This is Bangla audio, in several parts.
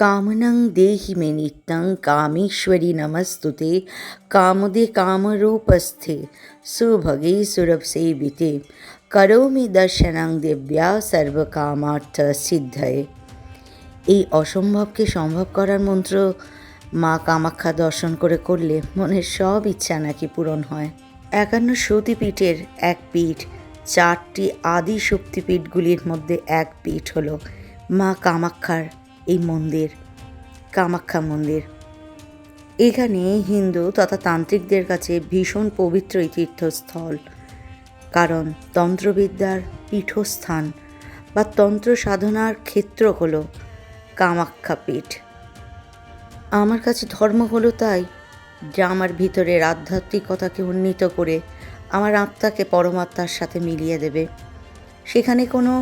কামনাং দেহি মে নিত্যং কামেশ্বরী নমস্তুতে কামদে কামরূপস্থে সুভগে সুরভসেবিতে করৌমি দর্শনাং দেব্যা সর্বকামার্থ সিদ্ধয়ে এই অসম্ভবকে সম্ভব করার মন্ত্র মা কামাখ্যা দর্শন করে করলে মনের সব ইচ্ছা নাকি পূরণ হয়। একান্ন সতীপীঠের এক পীঠ, চারটি আদি শক্তিপীঠগুলির মধ্যে এক পীঠ হল মা কামাক্ষার এই মন্দির, কামাখ্যা মন্দির। এখানে হিন্দু তথা তান্ত্রিকদের কাছে ভীষণ পবিত্র এই তীর্থস্থল। কারণ তন্ত্রবিদ্যার পীঠস্থান বা তন্ত্র সাধনার ক্ষেত্র হল কামাখ্যা পীঠ। আমার কাছে ধর্ম হলো তাই যা আমার ভিতরের আধ্যাত্মিকতাকে উন্নীত করে আমার আত্মাকে পরমাত্মার সাথে মিলিয়ে দেবে। সেখানে কোনো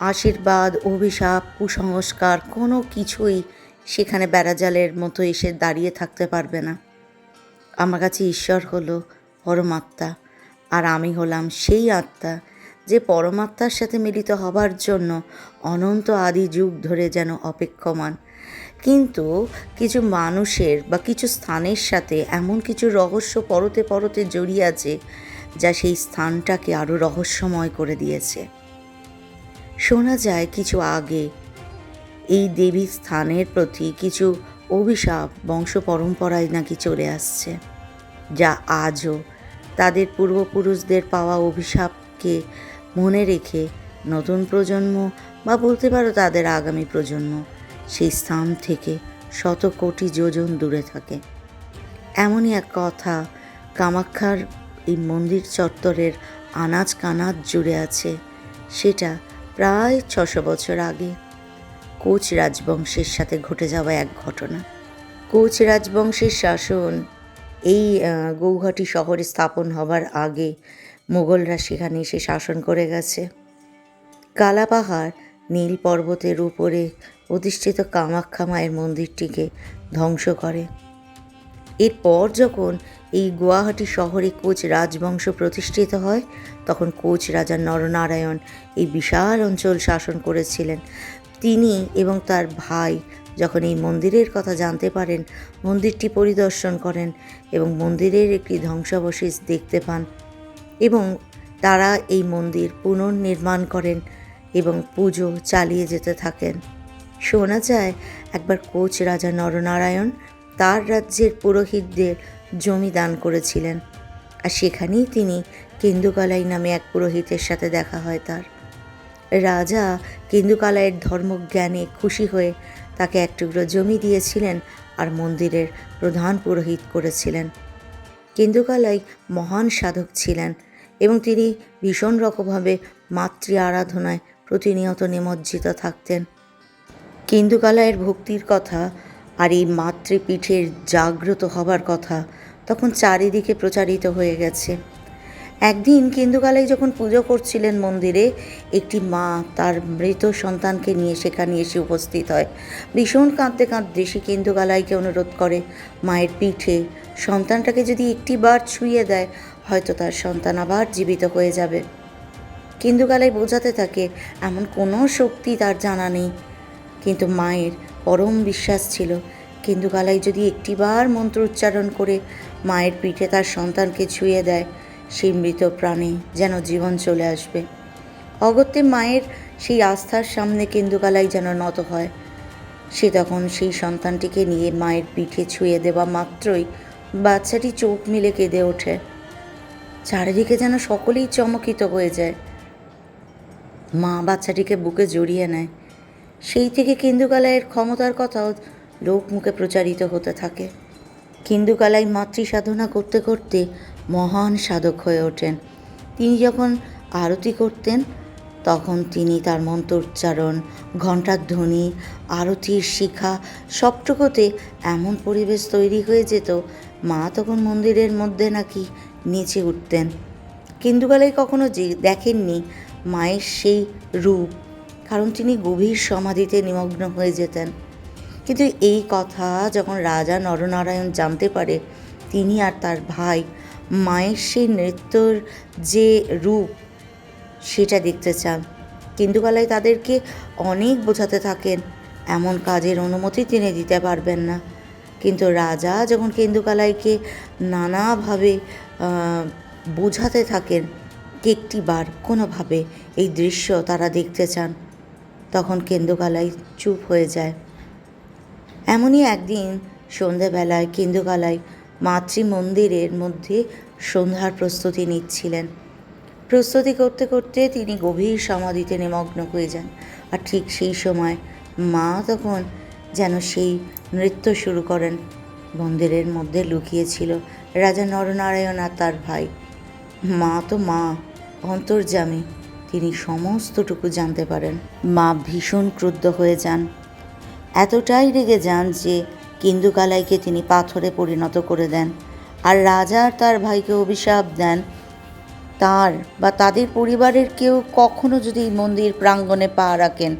আশীর্বাদ, অভিশাপ, কুসংস্কার, কোনো কিছুই সেখানে বেড়াজালের মতো এসে দাঁড়িয়ে থাকতে পারবে না। আমার কাছে ঈশ্বর হলো পরমাত্মা, আর আমি হলাম সেই আত্মা যে পরমাত্মার সাথে মিলিত হবার জন্য অনন্ত আদি যুগ ধরে যেন অপেক্ষমান। কিন্তু কিছু মানুষের বা কিছু স্থানের সাথে এমন কিছু রহস্য পরতে পরতে জড়িয়ে আছে, যা সেই স্থানটাকে আরও রহস্যময় করে দিয়েছে। শোনা যায় কিছু আগে। এই দেবী স্থানের প্রতি কিছু অভিশাপ বংশ পরম্পরায় নাকি চলে আসছে, যা আজও তাদের পূর্বপুরুষদের পাওয়া অভিশাপকে মনে রেখে নতুন প্রজন্ম বা বলতে পারো তাদের আগামী প্রজন্ম সেই স্থান থেকে শত কোটি যোজন দূরে থাকে। এমনই এক কথা কামাখ্যার এই মন্দির চত্বরের আনাজ কানাজ জুড়ে আছে, সেটা প্রায় ছশো বছর আগে কোচ রাজবংশের সাথে ঘটে যাওয়া এক ঘটনা। কোচ রাজবংশের শাসন এই গৌহাটি শহরে স্থাপন হবার আগে মুঘলরা সেখানে এসে শাসন করে গেছে। কালাপাহাড়, নীল পর্বতের উপরে প্রতিষ্ঠিত কামাখ্যা মায়ের মন্দিরটিকে ধ্বংস করে। এরপর যখন এই গুয়াহাটি শহরে কোচ রাজবংশ প্রতিষ্ঠিত হয় তখন কোচ রাজা নরনারায়ণ এই বিশাল অঞ্চল শাসন করেছিলেন। তিনি এবং তার ভাই যখন এই মন্দিরের কথা জানতে পারেন, মন্দিরটি পরিদর্শন করেন এবং মন্দিরের একটি ধ্বংসাবশেষ দেখতে পান এবং তারা এই মন্দির পুনর্নির্মাণ করেন এবং পুজো চালিয়ে যেতে থাকেন। শোনা যায়, একবার কোচ রাজা নরনারায়ণ তার রাজ্যের পুরোহিতদের জমি দান করেছিলেন। আর সেখানেই তিনি কেন্দুকালাই নামে এক পুরোহিতের সাথে দেখা হয় তার। রাজা কেন্দুকালাইয়ের ধর্মজ্ঞানে খুশি হয়ে তাকে এক টুকরো জমি দিয়েছিলেন আর মন্দিরের প্রধান পুরোহিত করেছিলেন। কেন্দুকালাই মহান সাধক ছিলেন এবং তিনি ভীষণ রকমভাবে মাতৃ আরাধনায় প্রতিনিয়ত নিমজ্জিত থাকতেন। কেন্দুকালাইয়ের ভক্তির কথা আর এই মাতৃপীঠের জাগ্রত হবার কথা তখন চারিদিকে প্রচারিত হয়ে গেছে। একদিন কেন্দুকালাই যখন পুজো করছিলেন মন্দিরে, একটি মা তার মৃত সন্তানকে নিয়ে সেখানে এসে উপস্থিত হয়। ভীষণ কাঁদতে কাঁদতে সে কেন্দুকালাইকে অনুরোধ করে, মায়ের পিঠে, সন্তানটাকে যদি একটি বার ছুঁয়ে দেয়, হয়তো তার সন্তান আবার জীবিত হয়ে যাবে। কেন্দুকালাই বোঝাতে থাকে, এমন কোনো শক্তি তার জানা নেই। কিন্তু মায়ের পরম বিশ্বাস ছিল কেন্দুকালাই যদি একটিবার মন্ত্র উচ্চারণ করে মায়ের পিঠে তার সন্তানকে ছুঁয়ে দেয় সেই মৃত প্রাণে যেন জীবন চলে আসবে। অগত্যে মায়ের সেই আস্থার সামনে কেন্দুকালাই যেন নত হয়। সে তখন সেই সন্তানটিকে নিয়ে মায়ের পিঠে ছুঁয়ে দেওয়া মাত্রই বাচ্চাটি চোখ মিলে কেঁদে ওঠে। চারিদিকে যেন সকলেই চমকিত হয়ে যায়। মা বাচ্চাটিকে বুকে জড়িয়ে নেয়। সেই থেকে কেন্দুকালাইয়ের ক্ষমতার কথাও লোক মুখে প্রচারিত হতে থাকে। কেন্দুকালাই মাতৃ সাধনা করতে করতে মহান সাধক হয়ে ওঠেন। তিনি যখন আরতি করতেন, তখন তিনি তার মন্ত্রোচ্চারণ, ঘণ্টার ধ্বনি, আরতির শিখা সবটুকুতে এমন পরিবেশ তৈরি হয়ে যেত, মা তখন মন্দিরের মধ্যে নাকি নেচে উঠতেন। কেন্দুকালাই কখনো যে দেখেননি মায়ের সেই রূপ, কারণ তিনি গভীর সমাধিতে নিমগ্ন হয়ে যেতেন। কিন্তু এই কথা যখন রাজা নরনারায়ণ জানতে পারে, তিনি আর তার ভাই মায়ের সেই নৃত্যর যে রূপ, সেটা দেখতে চান। কেন্দুকালাই তাদেরকে অনেক বোঝাতে থাকেন, এমন কাজের অনুমতি তিনি দিতে পারবেন না। কিন্তু রাজা যখন কেন্দুকালাইকে নানাভাবে বোঝাতে থাকেন, একটিবার কোনোভাবে এই দৃশ্য তারা দেখতে চান, তখন কেন্দুকালাই চুপ হয়ে যায়। এমনই একদিন সন্ধেবেলায় কেন্দুকালাই মাতৃ মন্দিরের মধ্যে সন্ধ্যার প্রস্তুতি নিচ্ছিলেন। প্রস্তুতি করতে করতে তিনি গভীর সমাধিতে নিমগ্ন হয়ে যান। আর ঠিক সেই সময় মা তখন যেন সেই নৃত্য শুরু করেন। মন্দিরের মধ্যে লুকিয়েছিল রাজা নরনারায়ণ আর তার ভাই। মা তো মা, অন্তর্যামী। তিনি সমস্তটুকু জানতে পারেন। মা ভীষণ ক্রুদ্ধ হয়ে যান। এতটাই রেগে যান যে কিন্দুকালাইকে তিনি পাথরে পরিণত করে দেন। আর রাজা আর তার ভাইকে অভিশাপ দেন। তার বা তাদের পরিবারের কেউ কখনো যদি মন্দির প্রাঙ্গণে পা রাখেন,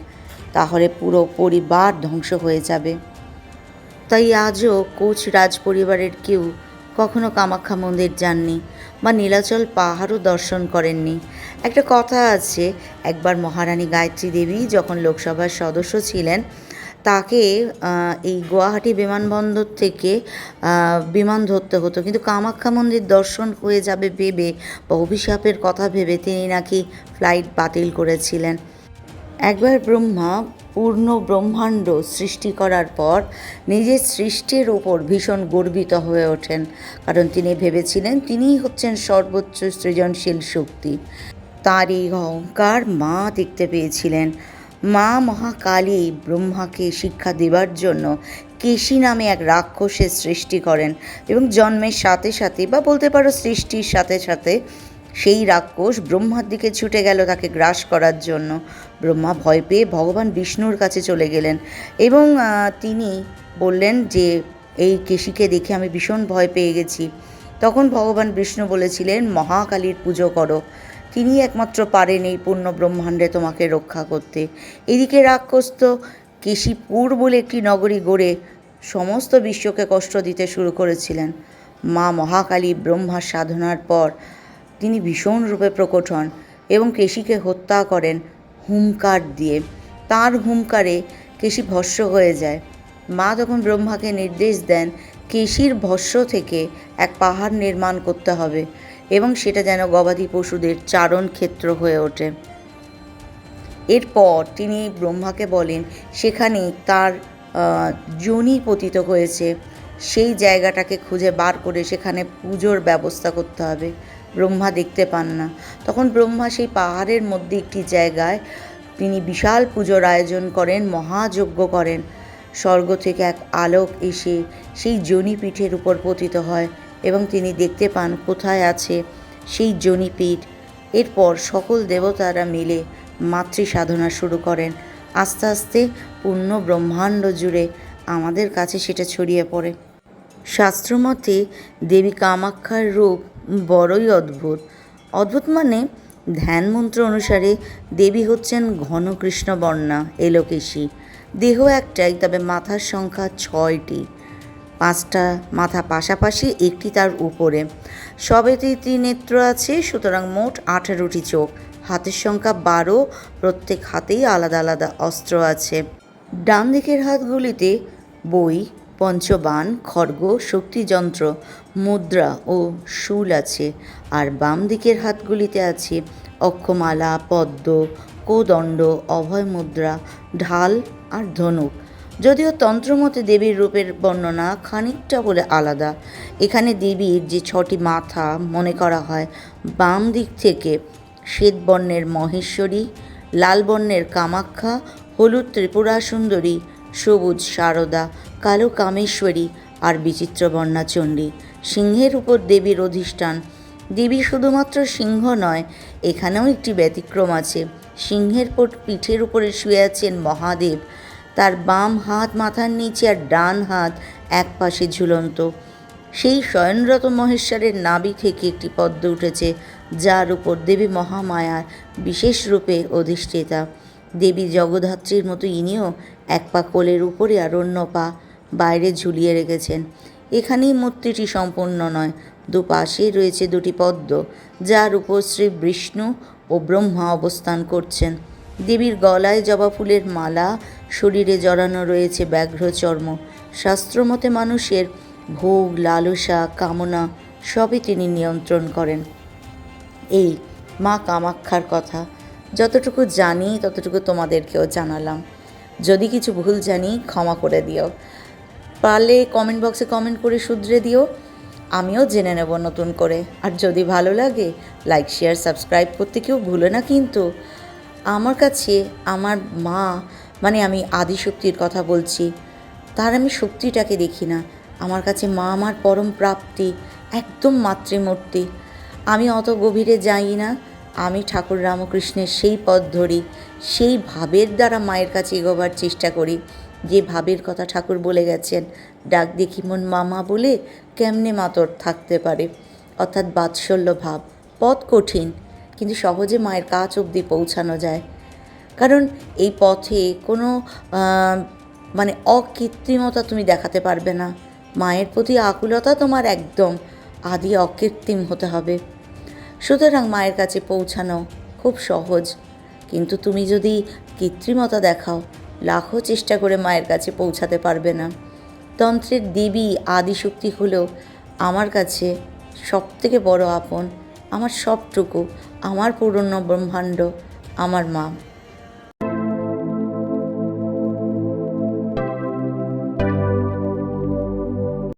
তাহলে পুরো পরিবার ধ্বংস হয়ে যাবে। তাই আজও কোচ রাজ পরিবারের কেউ কখনো কামাখ্যা মন্দির যাননি বা নীলাচল পাহাড়ও দর্শন করেননি। একটা কথা আছে, একবার মহারানী গায়ত্রী দেবী যখন লোকসভার সদস্য ছিলেন তাকে এই গুয়াহাটি বিমানবন্দর থেকে বিমান ধরতে হতো। কিন্তু কামাখ্যা মন্দির দর্শন হয়ে যাবে ভেবে বা অভিশাপের কথা ভেবে তিনি নাকি ফ্লাইট বাতিল করেছিলেন। একবার ব্রহ্মা পূর্ণ ব্রহ্মাণ্ড সৃষ্টি করার পর নিজের সৃষ্টির ওপর ভীষণ গর্বিত হয়ে ওঠেন। কারণ তিনি ভেবেছিলেন তিনিই হচ্ছেন সর্বোচ্চ সৃজনশীল শক্তি। তার এই অহংকার মা দেখতে পেয়েছিলেন। মা মহাকালী ব্রহ্মাকে শিক্ষা দেবার জন্য কেশি নামে এক রাক্ষসের সৃষ্টি করেন এবং জন্মের সাথে সাথে বা বলতে পারো সৃষ্টির সাথে সাথে সেই রাক্ষস ব্রহ্মার দিকে ছুটে গেল তাকে গ্রাস করার জন্য। ব্রহ্মা ভয় পেয়ে ভগবান বিষ্ণুর কাছে চলে গেলেন এবং তিনি বললেন যে, এই কেশিকে দেখে আমি ভীষণ ভয় পেয়ে গেছি। তখন ভগবান বিষ্ণু বলেছিলেন, মহাকালীর পুজো করো। তিনি একমাত্র পারেন এই পূর্ণ ব্রহ্মাণ্ডে তোমাকে রক্ষা করতে। এদিকে রাক্ষস তো কেশিপুর বলে একটি নগরী গড়ে সমস্ত বিশ্বকে কষ্ট দিতে শুরু করেছিলেন। মা মহাকালী ব্রহ্মার সাধনার পর তিনি ভীষণ রূপে প্রকট হন এবং কেশিকে হত্যা করেন হুঙ্কার দিয়ে। তার হুঙ্কারে কেশি ভস্য হয়ে যায়। মা তখন ব্রহ্মাকে নির্দেশ দেন, কেশির ভস্য থেকে এক পাহাড় নির্মাণ করতে হবে। এবং সেটা যেন গবাদি পশুদের চারণ ক্ষেত্র হয়ে ওঠে। এরপর তিনি ব্রহ্মাকে বলেন, সেখানে তার যোনি পতিত হয়েছে। সেই জায়গাটাকে খুঁজে বার করে সেখানে পুজোর ব্যবস্থা করতে হবে। ব্রহ্মা দেখতে পান না। তখন ব্রহ্মা সেই পাহাড়ের মধ্যে একটি জায়গায় তিনি বিশাল পুজোর আয়োজন করেন, মহাযজ্ঞ করেন। স্বর্গ থেকে এক আলোক এসে সেই জনিপীঠের উপর পতিত হয়। এবং তিনি দেখতে পান কোথায় আছে সেই জনিপীঠ। এরপর সকল দেবতারা মিলে মাতৃ সাধনা শুরু করেন। আস্তে আস্তে পূর্ণ ব্রহ্মাণ্ড জুড়ে আমাদের কাছে সেটা ছড়িয়ে পড়ে। শাস্ত্রমতে দেবী কামাক্ষার রূপ বড়ই অদ্ভুত। অদ্ভুত মানে ধ্যান মন্ত্র অনুসারে দেবী হচ্ছেন ঘন কৃষ্ণবর্ণা, এলোকেশী। দেহ একটাই, তবে মাথার সংখ্যা ছয়টি। পাঁচটা মাথা পাশাপাশি, একটি তার উপরে। সবেতেই ত্রিনেত্র আছে, সুতরাং মোট আঠেরোটি চোখ। হাতের সংখ্যা বারো, প্রত্যেক হাতেই আলাদা আলাদা অস্ত্র আছে। ডান দিকের হাতগুলিতে বই, পঞ্চবান, খড়গ, শক্তিযন্ত্র, মুদ্রা ও শুল আছে। আর বাম দিকের হাতগুলিতে আছে অক্ষমালা, পদ্ম, কোদণ্ড অভয় মুদ্রা ঢাল আর ধনুক। যদিও তন্ত্রমতে দেবীর রূপের বর্ণনা খানিকটা বলে আলাদা। এখানে দেবীর যে ছটি মাথা মনে করা হয়, বাম দিক থেকে শ্বেত বর্ণের মহেশ্বরী, লাল বর্ণের কামাখ্যা, হলুদ ত্রিপুরা সুন্দরী, সবুজ শারদা কালো কামেশ্বরী আর বিচিত্র বর্ণা চণ্ডী সিংহের উপর দেবীর অধিষ্ঠান। দেবী শুধুমাত্র সিংহ নয়, এখানেও একটি ব্যতিক্রম আছে। সিংহের পিঠের উপরে শুয়ে আছেন মহাদেব। তার বাম হাত মাথার নিচে আর ডান হাত এক পাশে ঝুলন্ত। সেই শয়নরত মহেশ্বরের নাবি থেকে একটি পদ্ম উঠেছে, যার উপর দেবী মহামায়ার বিশেষ রূপে অধিষ্ঠিতা। দেবী জগদ্ধাত্রীর মতো ইনিও এক পা কোলের উপরে আর অন্য পা বাইরে ঝুলিয়ে রেখেছেন। এখানেই মূর্তিটি সম্পূর্ণ নয়, দুপাশে রয়েছে দুটি পদ্ম, যার উপর শ্রী বিষ্ণু ও ব্রহ্মা অবস্থান করছেন। দেবীর গলায় জবা ফুলের মালা শরীরে জড়ানো রয়েছে ব্যাঘ্র চর্ম। শাস্ত্রমতে মানুষের ভোগ, লালসা, কামনা সবই তিনি নিয়ন্ত্রণ করেন। এই মা কামাক্ষার কথা। যতটুকু জানি, ততটুকু তোমাদেরকেও জানালাম। যদি কিছু ভুল জানি, ক্ষমা করে দিও। পারলে কমেন্ট বক্সে কমেন্ট করে শুধরে দিও। আমিও জেনে নেব নতুন করে। আর যদি ভালো লাগে লাইক শেয়ার সাবস্ক্রাইব করতে কেউ ভুলো না কিন্তু। কাছে আমার মা মানে আমি আদিশক্তির কথা বলছি, তার আমি শক্তিটাকে দেখি না। আমার কাছে মা আমার পরম প্রাপ্তি, একদম মাতৃমূর্তি। আমি অত গভীরে যাই না। আমি ঠাকুর রামকৃষ্ণের সেই পথ ধরি, সেই ভাবের দ্বারা মায়ের কাছে এগোবার চেষ্টা করি। যে ভাবের কথা ঠাকুর বলে গেছেন, ডাক দেখি মন মামা বলে কেমনে মাতর থাকতে পারে? অর্থাৎ বাৎসল্য ভাব, পথ কঠিন। কিন্তু সহজে মায়ের কাজ অবধি পৌঁছানো যায়। কারণ এই পথে কোনো মানে অকৃত্রিমতা তুমি দেখাতে পারবে না। মায়ের প্রতি আকুলতা তোমার একদম আদি অকৃত্রিম হতে হবে। সুতরাং মায়ের কাছে পৌঁছানো খুব সহজ। কিন্তু তুমি যদি কৃত্রিমতা দেখাও, লাখো চেষ্টা করে মায়ের কাছে পৌঁছাতে পারবে না। তন্ত্রের দেবী আদিশক্তি হলো আমার কাছে সবথেকে বড় আপন। আমার সবটুকু আমার পুরনো ব্রহ্মাণ্ড আমার মা।